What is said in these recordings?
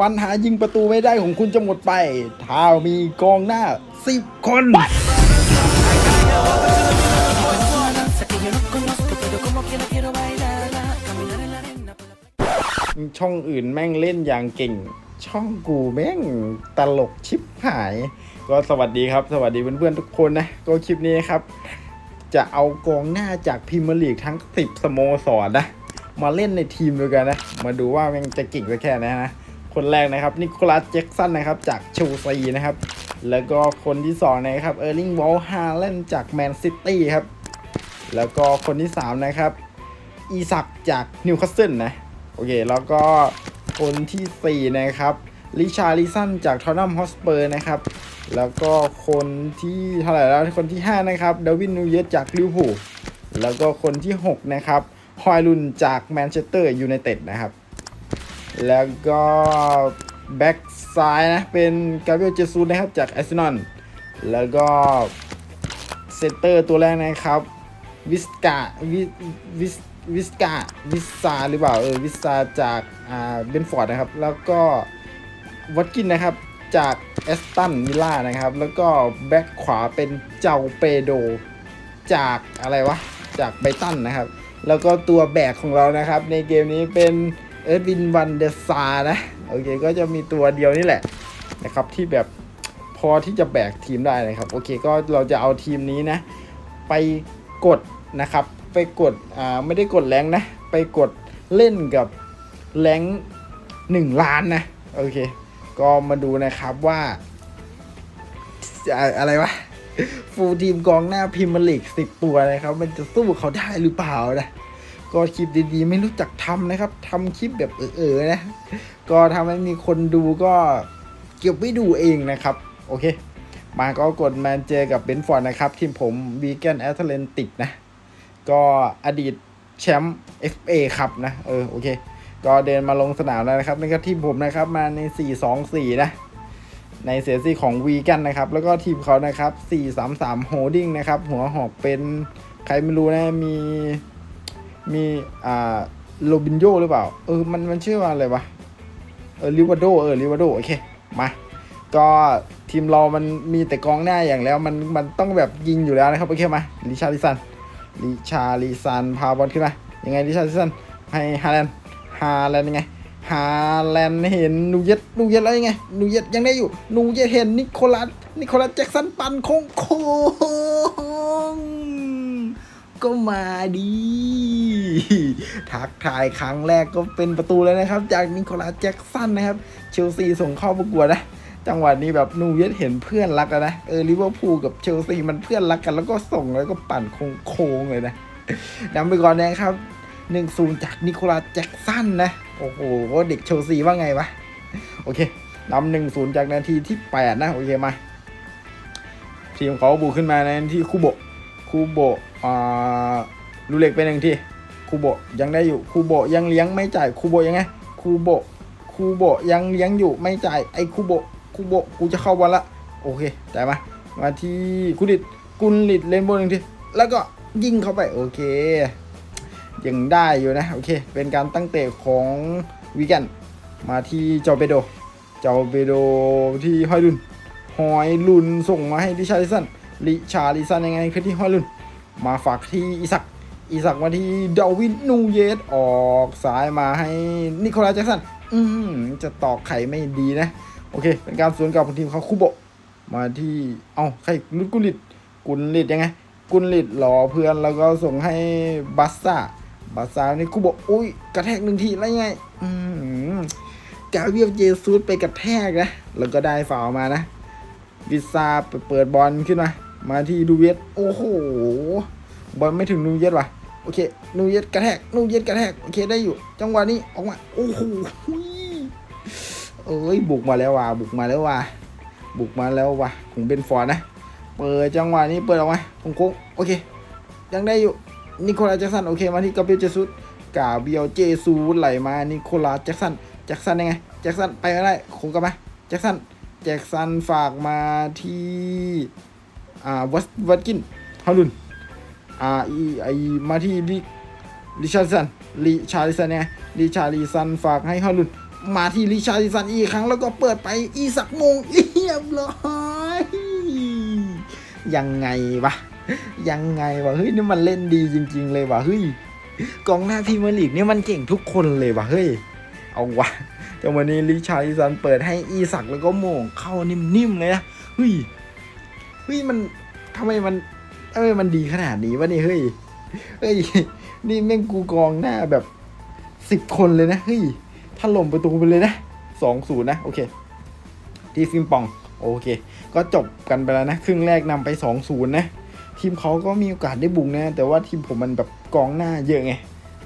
ปัญหายิงประตูไม่ได้ของคุณจะหมดไป ถ้ามีกองหน้า 10 คน ช่องอื่นแม่งเล่นอย่างเก่ง ช่องกูแม่งตลกชิบหาย ก็สวัสดีครับ สวัสดีเพื่อนๆทุกคนนะ ก็คลิปนี้ครับ จะเอากองหน้าจากพรีเมียร์ลีกทั้ง 10 สโมสรนะมาเล่นในทีมด้วยกันนะ มาดูว่าแม่งจะเก่งไปแค่ไหนนะ คนแรกนะครับนิโคลัสแจ็กสันนะครับจากเชลซีนะครับ แล้วก็คนที่สองนะครับเออร์ลิงวอลฮาเลนจากแมนซิตี้ครับ แล้วก็คนที่สามนะครับ อีซักจากนิวคาสเซิลนะ โอเค แล้วก็คนทีสี่4 นะครับลิชาลิสันจากทอ t นัมฮอสเปอร์นะครับ แล้วก็คนที่เท่าไหร่แล้วคนที่ 5 นะครับเดวินนูเยสจากลิเวอร์พูลแล้วก็คนที่ 6 นะครับฮอยลุนจากแมนเชสเตอร์ยูไนเต็ดนะครับ แล้วก็แบ็กซ้ายนะเป็นกาเบรียลเจซูนะครับจากแอาร์เซนอลแล้วก็เซนเตอร์ตัวแรกนะครับวิสกาวิวิสวิสกาวิสซาหรือเปล่าเออวิสซาจากอ่าเบนฟอร์ดนะครับ แล้วก็วัตกินนะครับจากแอสตันวิลล่านะครับ แล้วก็แบ็คขวาเป็นเจ้าเปโดจากอะไรวะ จากไบตันนะครับ แล้วก็ตัวแบกของเรานะครับ ในเกมนี้เป็น เอิร์ดวินวันเดซานะโอเคก็จะมีตัวเดียวนี่แหละนะครับที่แบบพอที่จะแบกทีมได้นะครับโอเคก็เราจะเอาทีมนี้นะ ไปกดนะครับ ไปกดอ่าไม่ได้กดแรงนะ ไปกดเล่นกับแรงหนึ่งล้านนะโอเค ก็มาดูนะครับว่าอ่าอะไรวะฟูลทีมกองหน้าพิมลีกสิบตัวนะครับ มันจะสู้เขาได้หรือเปล่านะ ก็คลิปดีๆ ไม่รู้จักทำนะครับทำคลิปแบบเออๆนะ ก็ทำให้มีคนดูก็เก็บไว้ดูเองนะครับ โอเค มาก็กดมาเจอกับเบนฟอร์ดนะครับ ทีมผมวีแกนแอตเลนติกนะ ก็อดีตแชมป์ FA ครับนะ เออ โอเค ก็เดินมาลงสนามแล้วนะครับนี่ก็ทีมผมนะครับมาใน 4-2-4 นะ ในเสียซี่ของวีแกนนะครับ แล้วก็ทีมเขานะครับ 4-3-3 โฮดดิ้งนะครับ หัวหอกเป็นใครไม่รู้นะมี มีอ่าโรบินโยหรือเปล่า เออ มันมันชื่อว่าอะไรวะ เออลิวาโด เออลิวาโด โอเค มา ก็ทีมเรามันมีแต่กองหน้าอย่างแล้ว มันมันต้องแบบยิงอยู่แล้วนะครับ โอเคมาลิชาลิซันลิชาลิซันพาบอลขึ้นมา ยังไงลิชาลิซันให้ฮาแลนด์ฮาแลนด์ยังไงฮาแลนด์เห็นนูเยตนูเยตแล้วยังไงนูเยตยังได้อยู่นูเยตเห็นนิโคลัสนิโคลัสแจ็คสันปันโค้งโค้ง ก็มาดี ทักทายครั้งแรกก็เป็นประตูแล้วนะครับ จากนิโคลัสแจ็คสันนะครับ เชลซีส่งเข้าประกวดนะจังหวะนี้แบบนูเยตเห็นเพื่อนรักแล้วนะเออลิเวอร์พูลกับเชลซีมันเพื่อนรักกัน แล้วก็ส่งแล้วก็ปั่นโค้งๆเลยนะนำไปก่อนนะครับหนึ่งศูนย์จากนิโคลัสแจ็คสันนะ โอ้โหเด็กเชลซีว่าไงวะ โอเคนำหนึ่งศูนย์จากนาทีที่แปดนะ โอเคมา ทีมเขาบุกขึ้นมาในที่คูโบะ คูโบะอ่าลูเล็กไปหนึ่งทีคูโบะยังได้อยู่คูโบะยังเลี้ยงไม่จ่ายคูโบะยังไงคูโบะคูโบะยังเลี้ยงอยู่ไม่จ่ายไอ้คูโบะคูโบะกูจะเข้าบอลละโอเคจ่ายมามาที่กุลิตกุลลิตเล่นบหนึ่งทีแล้วก็ยิงเข้าไปโอเคยังได้อยู่นะโอเค เป็นการตั้งเตะของวีแกนมาที่เจ้าเปโดเจ้าเปโดที่ฮอยลุนฮอยลุนส่งมาให้ดิชาลิสัน ลิชาลิสันยังไงคือที่ฮอยลุนมาฝากที่อิสักอิสักมาที่เดวินนูเยสออกซ้ายมาให้นิโคลัสแจ็คสัน อืมจะตอกไข่ไม่ดีนะ โอเค เป็นการสวนกลับของทีมเขาคุโบมาที่ เอาใครลุดกุลิตกุลลิตยังไง กุลลิตรอเพื่อนแล้วก็ส่งให้บัสซ่าบัสซ่านี่คุโบอุ้ยกระแทกหนึ่งทีแล้วยังไง อืมกาเวียลเจซูสไปกระแทกนะ แล้วก็ได้ฝ่ามานะวิซาเปิดบอลขึ้นมา มาที่ดูเวสโอ้โหบอลไม่ถึงนูเยสว่ะโอเคนูเยสกระแทกนูเยสกระแทกโอเคได้อยู่ จังหวะนี้ออกมาโอ้โหเอ้ยบุกมาแล้วว่ะบุกมาแล้วว่ะบุกมาแล้วว่ะของเบนฟอร์ดนะเปิดจังหวะนี้เปิดออกมาโค้งโอเค ยังได้อยู่นิโคลัสแจ็คสันโอเคมาที่กาเบียลเจซุสกาเบียลเจซูสไหลมานิโคลัสแจ็คสันแจ็คสันยังไงแจ็คสันไปไม่ได้คงกลับมาแจ็คสันแจ็คสันฝากมาที่ อ่าวัตวัตกินฮารุนอ่าอีไอมาที่ลิลิชาริสันลิชาริสันเนี่ยลิชาริสันฝากให้ฮอลลุนมาที่ริชาริสันอีกครั้งแล้วก็เปิดไปอีสักมงเรียบร้อยยังไงวะยังไงวะเฮ้ยนี่มันเล่นดีจริง ๆ เลยวะเฮ้ยกองหน้าพรีเมียร์ลีกนี่มันเก่งทุกคนเลยวะเฮ้ยเอาวะแต่วันนี้ริชาริสันเปิดให้อีสักแล้วก็โมงเข้านิ่มๆเลยนะเฮ้ย ฮ้ยมันทำไมมันทำไมมันดีขนาดนี้วะนี่เฮ้ยเฮ้ยนี่แม่งกูกองหน้าแบบสิบคนเลยนะเฮ้ยถล่มประตูไปเลยนะสองศูนย์นะ โอเค ที่ฟิมปอง โอเค ก็จบกันไปแล้วนะ ครึ่งแรกนำไปสองศูนย์นะ ทีมเขาก็มีโอกาสได้บุกนะ แต่ว่าทีมผมมันแบบกองหน้าเยอะไง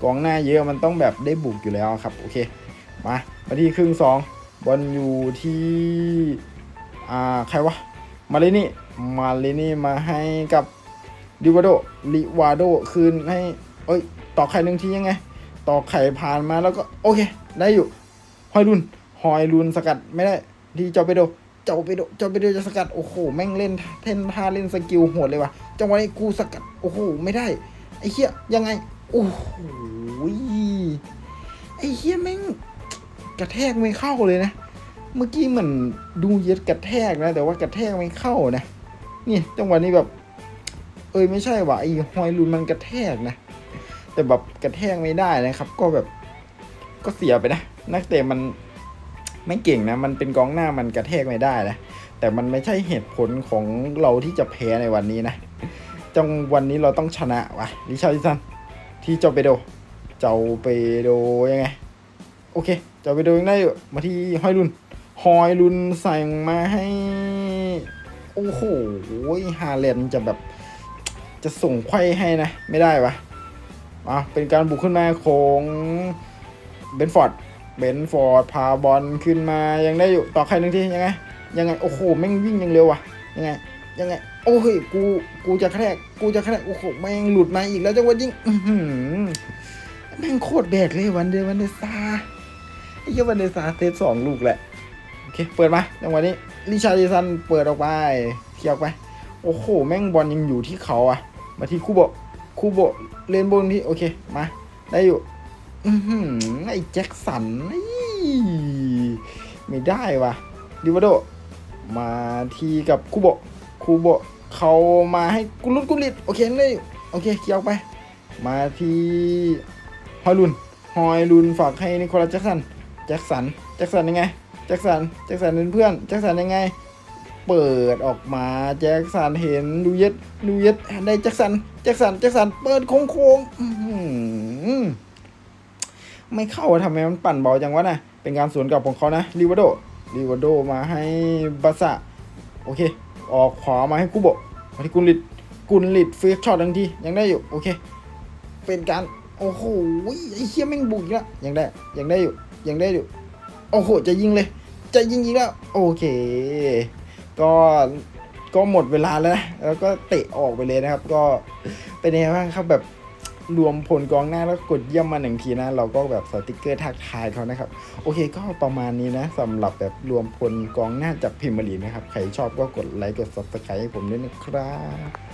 กองหน้าเยอะมันต้องแบบได้บุกอยู่แล้วครับ โอเค มามาที่ครึ่งสองบอลอยู่ที่ อ่า ใครวะ มาเลยนี่ มาเลนี่มาให้กับดิวาโดลิวาโดคืนให้ เอ้ยต่อไข่หนึ่งทียังไง ต่อไข่ผ่านมาแล้วก็ โอเค ได้อยู่ฮอยลุนฮอยลุนสกัดไม่ได้ดีเจ้าไปโดเจ้าไปโดเจ้าไปโดจะสกัดโอ้โหแม่งเล่นเท่นท่าเล่นสกิลโหดเลยว่ะจังหวะนี้กูสกัดโอ้โหไม่ได้ไอ้เหี้ยยังไงโอ้โหไอ้เหี้ยแม่งกระแทกไม่เข้าเลยนะ เมื่อกี้เหมือนดูเย็ดกระแทกนะ แต่ว่ากระแทกไม่เข้านะ นี่จังหวะนี้แบบ เอ้ยไม่ใช่ว่ะไอ้ฮอยลุนมันกระแทกนะ แต่แบบกระแทกไม่ได้นะครับ ก็แบบก็เสียไปนะ นักเตะมันไม่เก่งนะ มันเป็นกองหน้ามันกระแทกไม่ได้นะ แต่มันไม่ใช่เหตุผลของเราที่จะแพ้ในวันนี้นะ จังวันนี้เราต้องชนะวะลิชาร์ดิสันที่เจ้าเปโด เจ้าเปโดยังไง โอเค เจ้าเปโดยังได้มาที่ฮอยลุนฮอยลุนสั่งมาให้ โอ้โหฮาเลนจะแบบจะส่งไขว้ให้นะ ไม่ได้วะอะเป็นการบุกขึ้นมาของเบนฟอร์ด เบนฟอร์ดพาบอลขึ้นมายังได้อยู่ต่อใครหนึ่งทียังไง ยังไง โอ้โหแม่งวิ่งยังเร็วว่ะ ยังไง ยังไง โอ้ยกู กูจะแครกกูจะแครกโอ้โหแม่งหลุดมาอีกแล้วจังหวะยิงแม่งโคตรแบกเลยวันเดวันเดซาไอ้เหี้ยวันเดซาเซฟสองลูกแหละ เค เปิดมาจังหวะนี้ลิชาร์ดิสันเปิดออกไปเคียร์ออกไป โอ้โห แม่งบอลยังอยู่ที่เขาอะมาที่คูโบคูโบเลนบนที่โอเค มา ได้อยู่อือหือไอ้แจ็คสันไม่ได้ว่ะดิวโด มาทีกับคูโบคูโบเขามาให้กุลุดกุลิดโอเคได้อยู่โอเคเคลียร์ออกไป มาที่ฮอยลุนฮอยลุนฝากให้นิโคลัสแจ็คสัน แจ็คสัน แจ็คสันยังไง แจ็คสันแจ็คสันเป็นเพื่อนแจ็คสันยังไง เปิดออกมาแจ็คสันเห็นดูเย็ดดูเย็ดได้แจ็คสันแจ็คสันแจ็คสันเปิดโค้งโค้งๆไม่เข้าทำไมมันปั่นเบาจังวะน่ะเป็นการสวนกลับของเขานะริวาโดริวาโดมาให้บาสะโอเค ออกขวามาให้กุโบมาที่กุนลิดกุนลิดฟีช็อตทันทียังได้อยู่โอเค เป็นการโอ้โหไอ้เหี้ยแม่งบุกอีกแล้วยังได้ยังได้อยู่ยังได้อยู่ โอ้โห จะยิงเลย จะยิงอีกแล้ว โอเค ก็ ก็หมดเวลาแล้วนะแล้วก็เตะออกไปเลยนะครับ ก็เป็นยังไงบ้างครับแบบรวมผลกองหน้าแล้วกดเยี่ยมมาหนึ่งทีนะ เราก็แบบสติกเกอร์ทักทายเขานะครับ โอเคก็ประมาณนี้นะสำหรับแบบรวมพลกองหน้าจากพิมพ์ลีนะครับ ใครชอบก็กดไลค์กด subscribe ให้ผมด้วยนะครับ